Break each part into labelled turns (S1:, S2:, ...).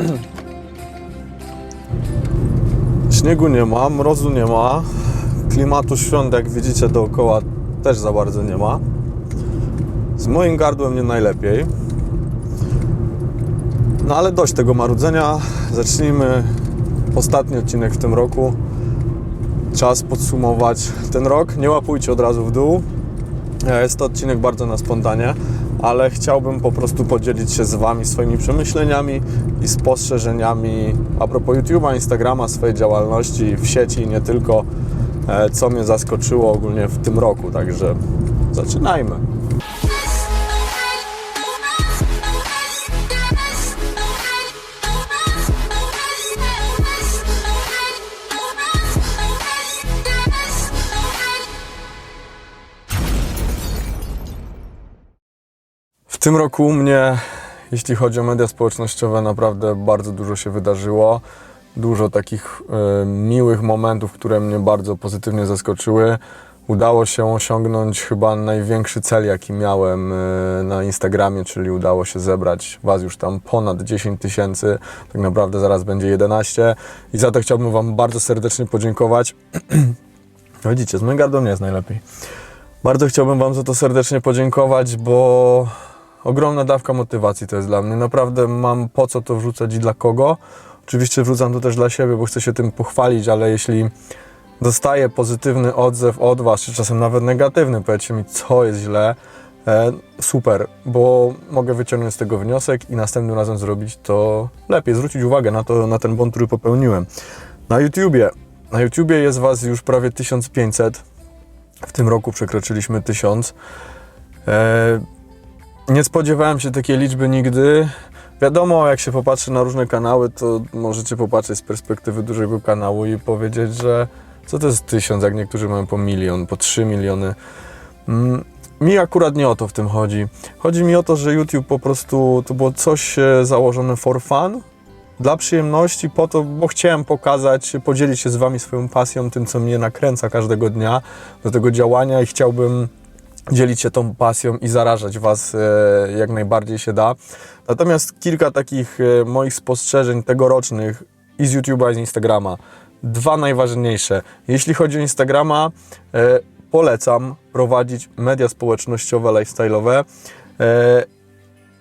S1: Śniegu nie ma, mrozu nie ma, klimatu świąt, jak widzicie dookoła, też za bardzo nie ma. Z moim gardłem nie najlepiej. No ale dość tego marudzenia. Zacznijmy ostatni odcinek w tym roku. Czas podsumować ten rok. Nie łapujcie od razu w dół. E, Jest to odcinek bardzo na spontanie, ale chciałbym po prostu podzielić się z Wami swoimi przemyśleniami i spostrzeżeniami a propos YouTube'a, Instagrama, swojej działalności w sieci, nie tylko, e, co mnie zaskoczyło ogólnie w tym roku. Także zaczynajmy. Tym roku u mnie, jeśli chodzi o media społecznościowe, naprawdę bardzo dużo się wydarzyło. Dużo takich e, miłych momentów, które mnie bardzo pozytywnie zaskoczyły. Udało się osiągnąć chyba największy cel, jaki miałem e, na Instagramie, czyli udało się zebrać Was już tam ponad 10 tysięcy, tak naprawdę zaraz będzie 11 i za to chciałbym Wam bardzo serdecznie podziękować. Widzicie, z gardłem nie jest najlepiej. Bardzo chciałbym Wam za to serdecznie podziękować, bo ogromna dawka motywacji to jest dla mnie. Naprawdę mam po co to wrzucać i dla kogo. Oczywiście wrzucam to też dla siebie, bo chcę się tym pochwalić, ale jeśli dostaję pozytywny odzew od Was, czy czasem nawet negatywny, powiedzcie mi, co jest źle, e, super, bo mogę wyciągnąć z tego wniosek i następnym razem zrobić to lepiej, zwrócić uwagę na, to, na ten błąd, który popełniłem. Na YouTubie, na YouTubie jest Was już prawie 1500, w tym roku przekroczyliśmy 1000. E, nie spodziewałem się takiej liczby nigdy. Wiadomo, jak się popatrzy na różne kanały, to możecie popatrzeć z perspektywy dużego kanału i powiedzieć, że co to jest tysiąc, jak niektórzy mają po milion, po trzy miliony. Mm, Mi akurat nie o to w tym chodzi. Chodzi mi o to, że YouTube po prostu to było coś e, założone for fun, dla przyjemności, po to, bo chciałem pokazać, podzielić się z Wami swoją pasją, tym, co mnie nakręca każdego dnia do tego działania i chciałbym dzielić się tą pasją i zarażać Was e, jak najbardziej się da. Natomiast kilka takich e, moich spostrzeżeń tegorocznych i z YouTube'a, i z Instagrama. Dwa najważniejsze. Jeśli chodzi o Instagrama, e, polecam prowadzić media społecznościowe, lifestyle'owe.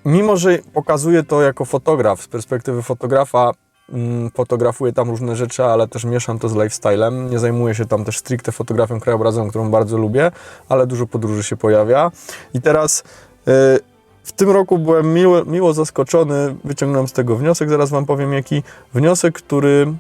S1: Mimo, że pokazuję to jako fotograf, z perspektywy fotografa, fotografuję tam różne rzeczy, ale też mieszam to z lifestylem. Nie zajmuję się tam też stricte fotografią krajobrazową, którą bardzo lubię, ale dużo podróży się pojawia. I teraz y, w tym roku byłem miło, miło zaskoczony, wyciągnąłem z tego wniosek, zaraz Wam powiem jaki. Wniosek, który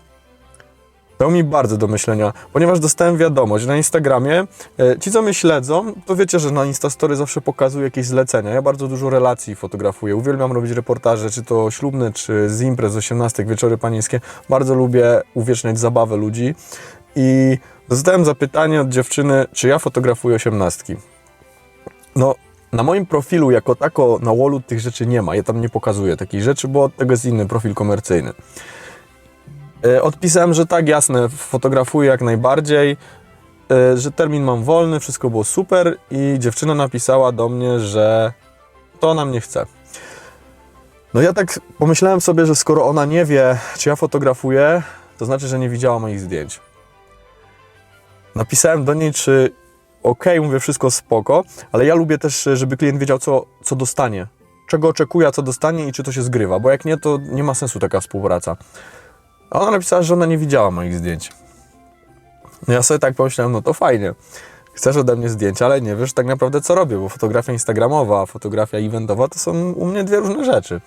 S1: dał mi bardzo do myślenia, ponieważ dostałem wiadomość na Instagramie. e, Ci, co mnie śledzą, to wiecie, że na Instastory zawsze pokazuję jakieś zlecenia. Ja bardzo dużo relacji fotografuję. Uwielbiam robić reportaże, czy to ślubne, czy z imprez 18, wieczory panieńskie. Bardzo lubię uwieczniać zabawę ludzi. I dostałem zapytanie od dziewczyny, czy ja fotografuję osiemnastki. No, na moim profilu jako tako na wallu tych rzeczy nie ma. Ja tam nie pokazuję takich rzeczy, bo tego jest inny profil komercyjny. E, Odpisałem, że tak, jasne, fotografuję jak najbardziej, e, że termin mam wolny, wszystko było super i dziewczyna napisała do mnie, że to ona mnie chce. No ja tak pomyślałem sobie, że skoro ona nie wie, czy ja fotografuję, to znaczy, że nie widziała moich zdjęć. Napisałem do niej, czy ok, mówię wszystko spoko, ale ja lubię też, żeby klient wiedział, co, co dostanie. Czego oczekuje, a co dostanie i czy to się zgrywa, bo jak nie, to nie ma sensu taka współpraca. Ona napisała, że ona nie widziała moich zdjęć. Ja sobie tak pomyślałem, no to fajnie. Chcesz ode mnie zdjęcia, ale nie wiesz tak naprawdę co robię, bo fotografia instagramowa, fotografia eventowa to są u mnie dwie różne rzeczy.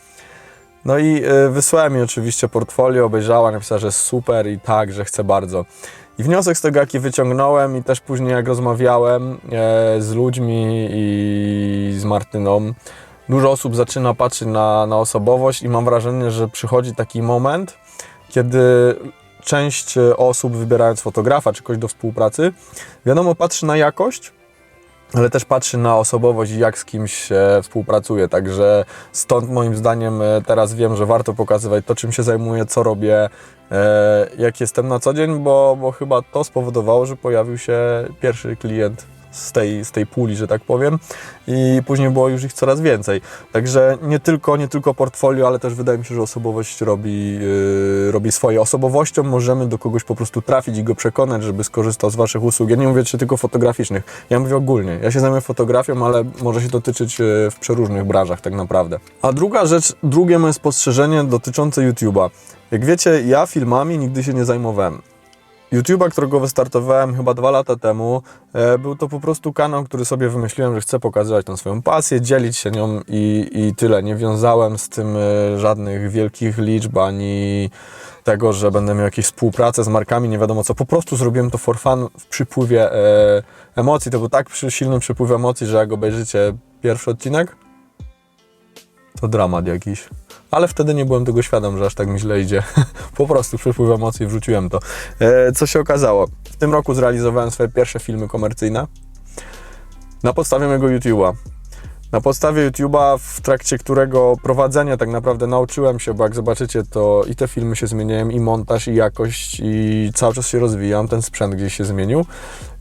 S1: No i y, wysłałem jej oczywiście portfolio, obejrzała, napisała, że super i tak, że chce bardzo. I wniosek z tego, jaki wyciągnąłem i też później jak rozmawiałem e, z ludźmi i z Martyną, dużo osób zaczyna patrzeć na, na osobowość i mam wrażenie, że przychodzi taki moment, kiedy część e, osób wybierając fotografa czy kogoś do współpracy, wiadomo, patrzy na jakość, ale też patrzy na osobowość i jak z kimś e, współpracuje. Także stąd moim zdaniem e, teraz wiem, że warto pokazywać to, czym się zajmuję, co robię, e, jak jestem na co dzień, bo, bo chyba to spowodowało, że pojawił się pierwszy klient z tej, z tej puli, że tak powiem. I później było już ich coraz więcej. Także nie tylko, nie tylko portfolio, ale też wydaje mi się, że osobowość robi, yy, robi swoje. Osobowością możemy do kogoś po prostu trafić i go przekonać, żeby skorzystał z Waszych usług. Ja nie mówię czy tylko fotograficznych, ja mówię ogólnie. Ja się zajmuję fotografią, ale może się to tyczyć yy, w przeróżnych branżach tak naprawdę. A druga rzecz, drugie moje spostrzeżenie dotyczące YouTube'a. Jak wiecie, ja filmami nigdy się nie zajmowałem. YouTube'a, którego wystartowałem chyba dwa lata temu, e, był to po prostu kanał, który sobie wymyśliłem, że chcę pokazywać tą swoją pasję, dzielić się nią i, i tyle. Nie wiązałem z tym e, żadnych wielkich liczb ani tego, że będę miał jakieś współpracę z markami, nie wiadomo co. Po prostu zrobiłem to for fun w przypływie e, emocji. To był tak przy, silny przypływ emocji, że jak obejrzycie pierwszy odcinek, to dramat jakiś. Ale wtedy nie byłem tego świadom, że aż tak mi źle idzie. po prostu przypływ emocji wrzuciłem to. E, co się okazało? W tym roku zrealizowałem swoje pierwsze filmy komercyjne na podstawie mojego YouTube'a. Na podstawie YouTube'a, w trakcie którego prowadzenia tak naprawdę nauczyłem się, bo jak zobaczycie, to i te filmy się zmieniają, i montaż, i jakość, i cały czas się rozwijam, ten sprzęt gdzieś się zmienił.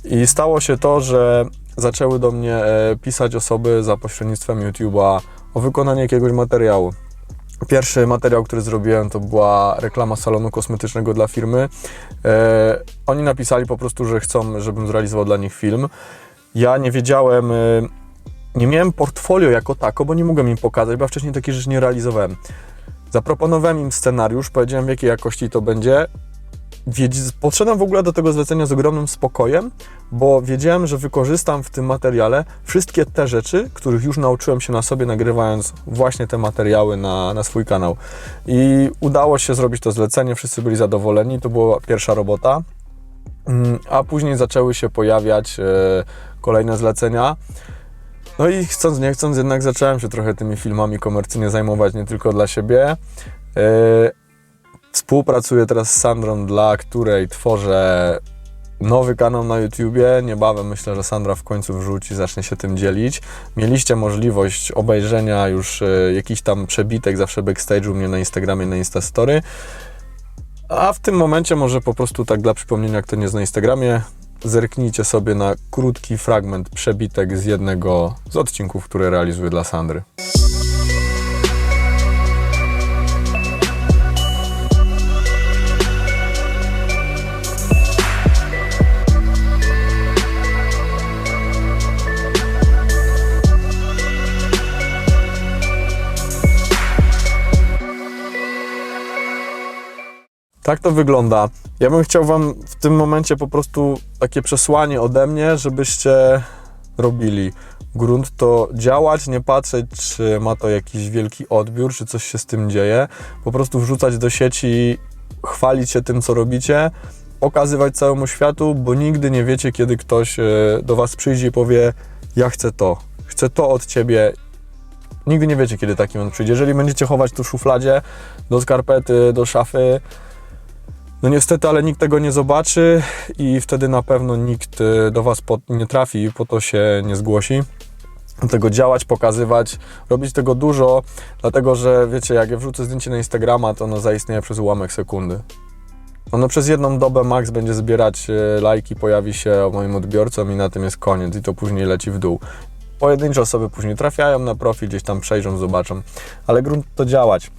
S1: I stało się to, że zaczęły do mnie e, pisać osoby za pośrednictwem YouTube'a o wykonanie jakiegoś materiału. Pierwszy materiał, który zrobiłem, to była reklama salonu kosmetycznego dla firmy. E, oni napisali po prostu, że chcą, żebym zrealizował dla nich film. Ja nie wiedziałem, e, nie miałem portfolio jako tako, bo nie mogłem im pokazać, bo wcześniej takich rzeczy nie realizowałem. Zaproponowałem im scenariusz, powiedziałem w jakiej jakości to będzie. Podszedłem w ogóle do tego zlecenia z ogromnym spokojem, bo wiedziałem, że wykorzystam w tym materiale wszystkie te rzeczy, których już nauczyłem się na sobie, nagrywając właśnie te materiały na, na swój kanał. I udało się zrobić to zlecenie, wszyscy byli zadowoleni, to była pierwsza robota. Mm, A później zaczęły się pojawiać e, kolejne zlecenia. No i chcąc, nie chcąc, jednak zacząłem się trochę tymi filmami komercyjnie zajmować, nie tylko dla siebie. Współpracuję teraz z Sandrą, dla której tworzę nowy kanał na YouTubie. Niebawem myślę, że Sandra w końcu wrzuci, zacznie się tym dzielić. Mieliście możliwość obejrzenia już e, jakiś tam przebitek zawsze backstage'u mnie na Instagramie, na Instastory. A w tym momencie może po prostu tak dla przypomnienia, kto nie jest na Instagramie, zerknijcie sobie na krótki fragment, przebitek z jednego z odcinków, które realizuję dla Sandry. Tak to wygląda. Ja bym chciał Wam w tym momencie po prostu takie przesłanie ode mnie, żebyście robili. Grunt to działać, nie patrzeć, czy ma to jakiś wielki odbiór, czy coś się z tym dzieje. Po prostu wrzucać do sieci, chwalić się tym, co robicie, pokazywać całemu światu, bo nigdy nie wiecie, kiedy ktoś e, do Was przyjdzie i powie: Ja chcę to, chcę to od Ciebie. Nigdy nie wiecie, kiedy taki moment przyjdzie. Jeżeli będziecie chować to w szufladzie, do skarpety, do szafy, no niestety, ale nikt tego nie zobaczy i wtedy na pewno nikt y, do Was nie trafi i po to się nie zgłosi. Tego działać, pokazywać, robić tego dużo, dlatego że wiecie, jak ja wrzucę zdjęcie na Instagrama, to ono zaistnieje przez ułamek sekundy. Ono przez jedną dobę max będzie zbierać y, lajki, pojawi się moim odbiorcom i na tym jest koniec i to później leci w dół. Pojedyncze osoby później trafiają na profil, gdzieś tam przejrzą, zobaczą, ale grunt to działać.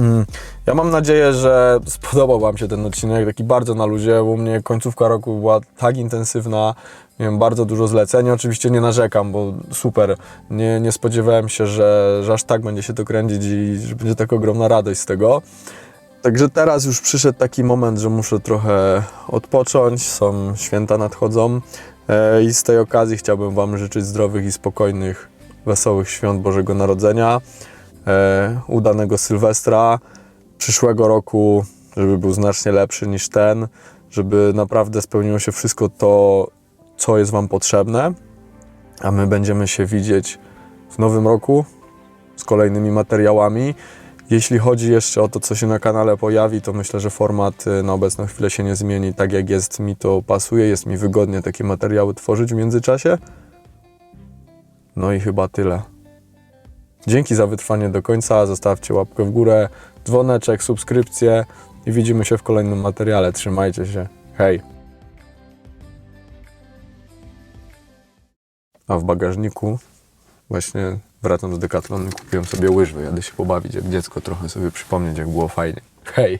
S1: Mm, Ja mam nadzieję, że spodobał Wam się ten odcinek, taki bardzo na luzie. U mnie końcówka roku była tak intensywna, miałem bardzo dużo zleceń. Oczywiście nie narzekam, bo super. Nie, nie spodziewałem się, że, że aż tak będzie się to kręcić i że będzie tak ogromna radość z tego. Także teraz już przyszedł taki moment, że muszę trochę odpocząć. Są święta nadchodzą e, i z tej okazji chciałbym Wam życzyć zdrowych i spokojnych, wesołych świąt Bożego Narodzenia udanego Sylwestra, przyszłego roku, żeby był znacznie lepszy niż ten, żeby naprawdę spełniło się wszystko to, co jest Wam potrzebne, a my będziemy się widzieć w nowym roku z kolejnymi materiałami. Jeśli chodzi jeszcze o to, co się na kanale pojawi, to myślę, że format y, na obecną chwilę się nie zmieni. Tak jak jest, mi to pasuje, jest mi wygodnie takie materiały tworzyć w międzyczasie. No i chyba tyle. Dzięki za wytrwanie do końca. Zostawcie łapkę w górę, dzwoneczek, subskrypcję i widzimy się w kolejnym materiale. Trzymajcie się. Hej! A w bagażniku właśnie wracam z Decathlonu kupiłem sobie łyżwy. Jadę się pobawić jak dziecko, trochę sobie przypomnieć jak było fajnie. Hej!